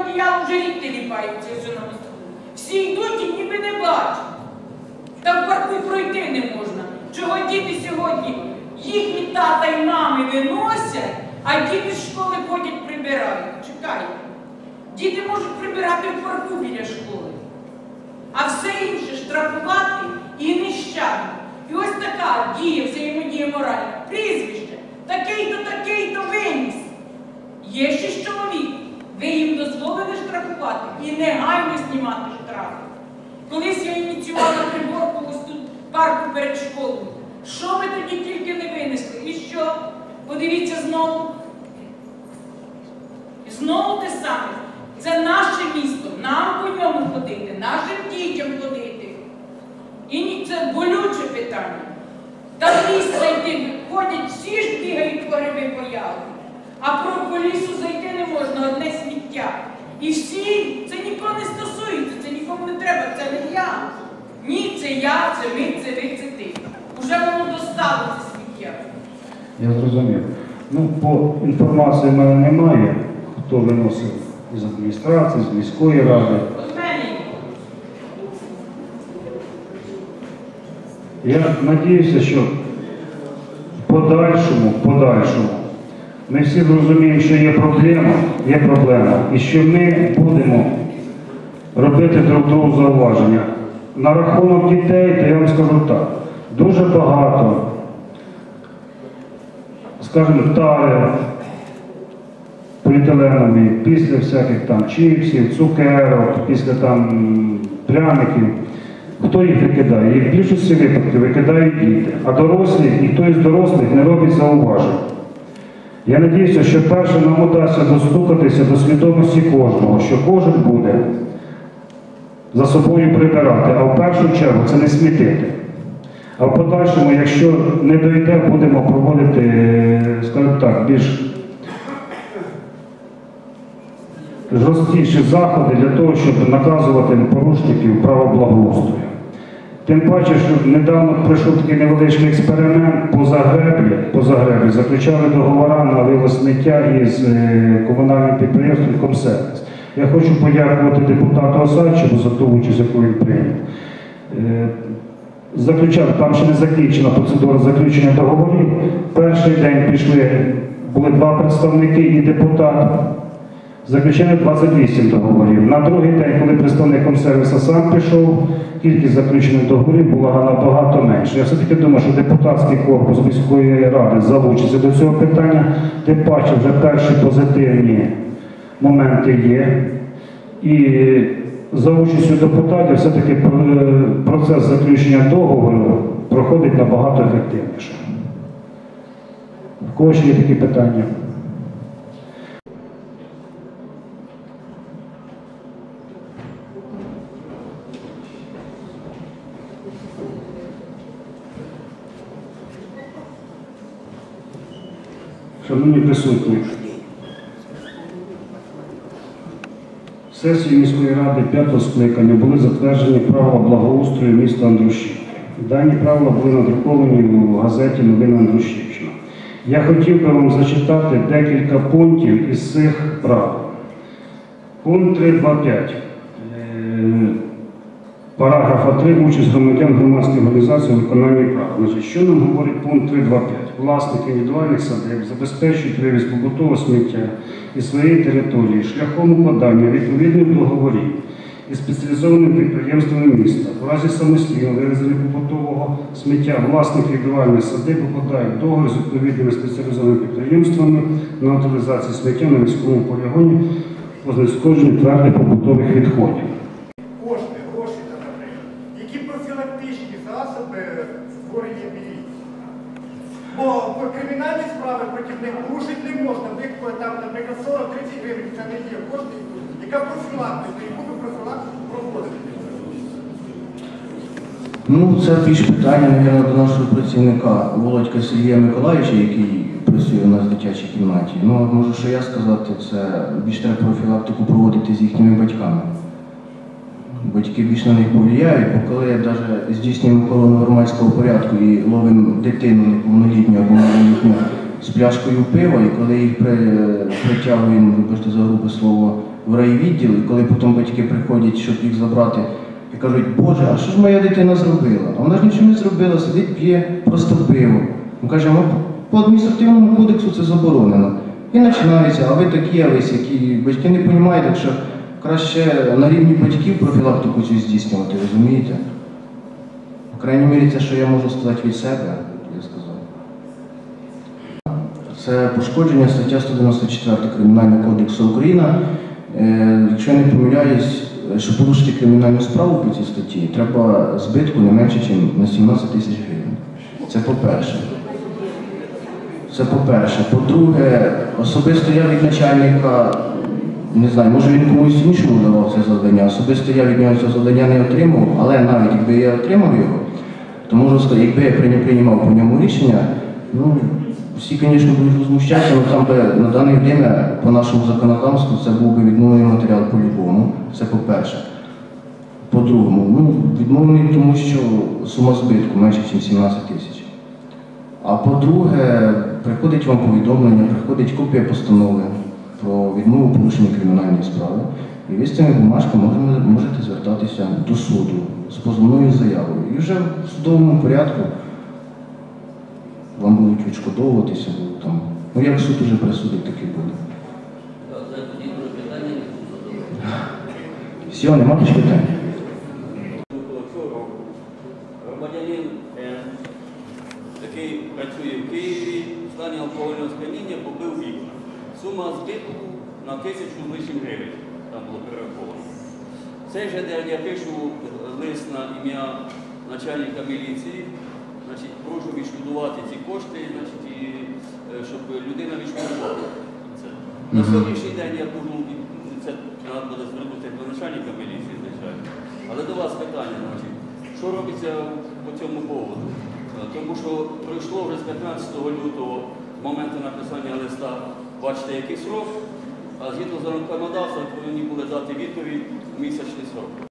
одіялом вже рік не ліпаються все на мосту. Всі йдуть і ніби не бачать. Та в парку пройти не можна. Чого діти сьогодні їхні тата й мами виносять, а діти з школи ходять прибирають. Чекайте. Діти можуть прибирати в парку біля школи. А все інше штрафувати і нещадно. І ось така дія, взаємодія моральна. Прізвище. Такий-то, такий-то виніс. Є ще чоловік. Ви їм дозволили штрафувати і негайно знімати штрафи. Колись я ініціювала приборку ось тут парку перед школою. Що ви тоді тільки не винесли? І що? Подивіться знову. Знову те саме. Це наше місто, нам по ньому ходити, нашим дітям ходити. І це болюче питання. Та в ліс зайти, ходять, всі ж бігають по гриби по ягоди. А про по лісу зайти не можна, одне сміття. І всі, це нікого не стосується, це нікому не треба, це не я. Ні, це я, це ми, це ви, це ти. Уже воно достало це сміття. Я зрозумів. Ну, по інформації в мене немає, хто виносив із адміністрації, з міської ради. От мене. Я надіюся, що в подальшому, в подальшому, ми всі зрозуміємо, що є проблема, є проблема, і що ми будемо робити друг другу зауваження. На рахунок дітей, то я вам скажу так, дуже багато, скажімо, тари поліетиленові, після всяких там чіпсів, цукерок, після там пряників. Хто їх викидає? Їх в більшості випадків викидають діти, а дорослі, ніхто із дорослих не робить зауважень. Я надіюся, що перше нам удасться достукатися до свідомості кожного, що кожен буде за собою прибирати, а в першу чергу це не смітити. А в подальшому, якщо не дойде, будемо проводити, скажімо так, більш жорсткіші заходи для того, щоб наказувати порушників права благоустрою. Тим паче, що недавно пройшов такий невеличкий експеримент по Загребі, по Загребі заключали договори на вивоз сміття із е, комунальним підприємством Комсервіс. Я хочу подякувати депутату Осадчеву за ту участь, яку він прийняв. Е, Заключав, там ще не закінчена процедура заключення договорів. Перший день пішли, були два представники і депутат. Заключили 28 договорів. На другий день, коли представник комсервіса сам пішов, кількість заключених договорів була набагато менше. Я все-таки думаю, що депутатський корпус міської ради залучиться до цього питання, тим паче вже перші позитивні моменти є. І за участю депутатів все-таки процес заключення договору проходить набагато ефективніше. В кого ще є такі питання? Шановні присутні, сесії міської ради п'ятого скликання були затверджені правила благоустрою міста Андрушівки. Дані правила були надруковані у газеті Новини Андрушівщина. Я хотів би вам зачитати декілька пунктів із цих правил. Пункт 3.2.5. Параграфа 3. Участь громадян громадських організацій у виконанні прав. Значить, що нам говорить пункт 3.2.5? Власники індивідуальних садиб забезпечують вивіз побутового сміття із своєї території шляхом укладання відповідних договорів із спеціалізованими підприємствами міста. У разі самостійно вивезення побутового сміття власники індивідуальних садиб укладають договір з відповідними спеціалізованими підприємствами на утилізацію сміття на міському полігоні по знешкодженню твердих побутових відходів. кошти, гроші, там, наприклад, які профілактичні засоби створені міліції. Бо кримінальні справи проти них порушити не можна. В них там, наприклад, 40-30 гривень це не є кошти. Яка профілактика, яку ви профілактику проводите? Ну, це більш питання, мабуть, до нашого працівника Володька Сергія Миколаївича, який працює у нас в дитячій кімнаті. Ну, от можу, що я сказати, це більш треба профілактику проводити з їхніми батьками. Батьки більш на них повлияють, бо коли навіть здійснюємо охорону громадського порядку і ловимо дитину неповнолітню або малолітню з пляшкою пива, і коли їх при, притягуємо, вибачте за грубе слово, в райвідділ, і коли потім батьки приходять, щоб їх забрати, і кажуть, Боже, а що ж моя дитина зробила? А вона ж нічого не зробила, сидить, п'є просто пиво. Ми кажемо, по адміністративному кодексу це заборонено. І починається, а ви такі, а ви які батьки не розуміють, що краще на рівні батьків профілактику цю здійснювати, розумієте? По крайній мірі, це, що я можу сказати від себе, я сказав. Це пошкодження стаття 194 Кримінального кодексу України. Е, якщо я не помиляюсь, щоб порушити кримінальну справу по цій статті, треба збитку не менше, ніж на 17 тисяч гривень. Це по-перше. Це по-перше. По-друге, особисто я від начальника, не знаю, може він комусь іншому давав це завдання. Особисто я від нього це завдання не отримав, але навіть якби я отримав його, то можу сказати, якби я приймав по ньому рішення, ну, всі, звісно, будуть возмущатися, але там би на дане время по нашому законодавству це був би відмовлений матеріал по-любому. Це по-перше. По-другому, ну, відмовлений, тому що сума збитку менше, ніж 17 тисяч. А по-друге, приходить вам повідомлення, приходить копія постанови про відмову порушення кримінальної справи. І ви з цими бумажками можете, звертатися до суду з позовною заявою. І вже в судовому порядку вам будуть відшкодовуватися, там. Ну як суд уже присудить, так і буде. Все, нема більше питань. Громадянин Н, який працює в Києві, в стані алкогольного сп'яніння побив вікна. Сума збитку на тисячу з лишнім гривень там було перераховано. Цей же день я пишу лист на ім'я начальника міліції, значить, прошу відшкодувати ці кошти, значить, і, е, щоб людина відшкодувала. Це. На сьогоднішній день я думаю, це треба буде звернутися до начальника міліції, звичайно. Але до вас питання, значить, що робиться по цьому поводу? Е, Тому що пройшло вже з 15 лютого моменту написання листа, бачите, який срок, а згідно з законодавством повинні були дати відповідь місячний срок.